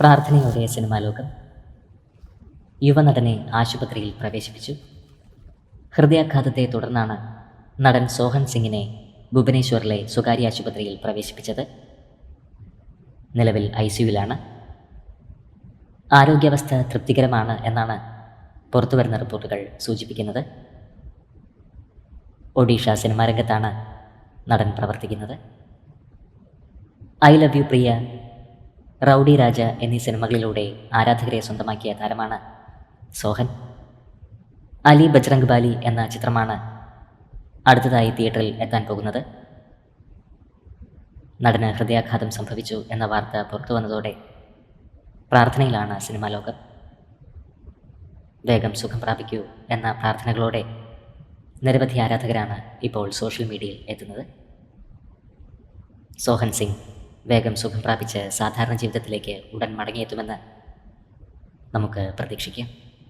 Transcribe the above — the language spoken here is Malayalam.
പ്രാർത്ഥനയോടെ സിനിമാ ലോകം യുവനടനെ ആശുപത്രിയിൽ പ്രവേശിപ്പിച്ചു. ഹൃദയാഘാതത്തെ തുടർന്നാണ് നടൻ സോഹൻ സിംഗിനെ ഭുവനേശ്വറിലെ സ്വകാര്യ ആശുപത്രിയിൽ പ്രവേശിപ്പിച്ചത്. നിലവിൽ ഐ സിയുവിലാണ് ആരോഗ്യാവസ്ഥ തൃപ്തികരമാണ് എന്നാണ് പുറത്തുവരുന്ന റിപ്പോർട്ടുകൾ സൂചിപ്പിക്കുന്നത്. ഒഡീഷ സിനിമാ രംഗത്താണ് നടൻ പ്രവർത്തിക്കുന്നത്. I love you Priya rowdy Raja എന്നീ സിനിമകളിലൂടെ ആരാധകരെ സ്വന്തമാക്കിയ താരമാണ് സോഹൻ. അലി ബജ്രംഗ് ബാലി എന്ന ചിത്രമാണ് അടുത്തതായി തിയേറ്ററിൽ എത്താൻ പോകുന്നത്. നടന് ഹൃദയാഘാതം സംഭവിച്ചു എന്ന വാർത്ത പുറത്തു വന്നതോടെ പ്രാർത്ഥനയിലാണ് സിനിമാ ലോകം. വേഗം സുഖം പ്രാപിക്കൂ എന്ന പ്രാർത്ഥനകളോടെ നിരവധി ആരാധകരാണ് ഇപ്പോൾ സോഷ്യൽ മീഡിയയിൽ എത്തുന്നത്. സോഹൻ സിംഗ് വേഗം സുഖം പ്രാപിച്ച് സാധാരണ ജീവിതത്തിലേക്ക് ഉടൻ മടങ്ങിയെത്തുമെന്ന് നമുക്ക് പ്രതീക്ഷിക്കാം.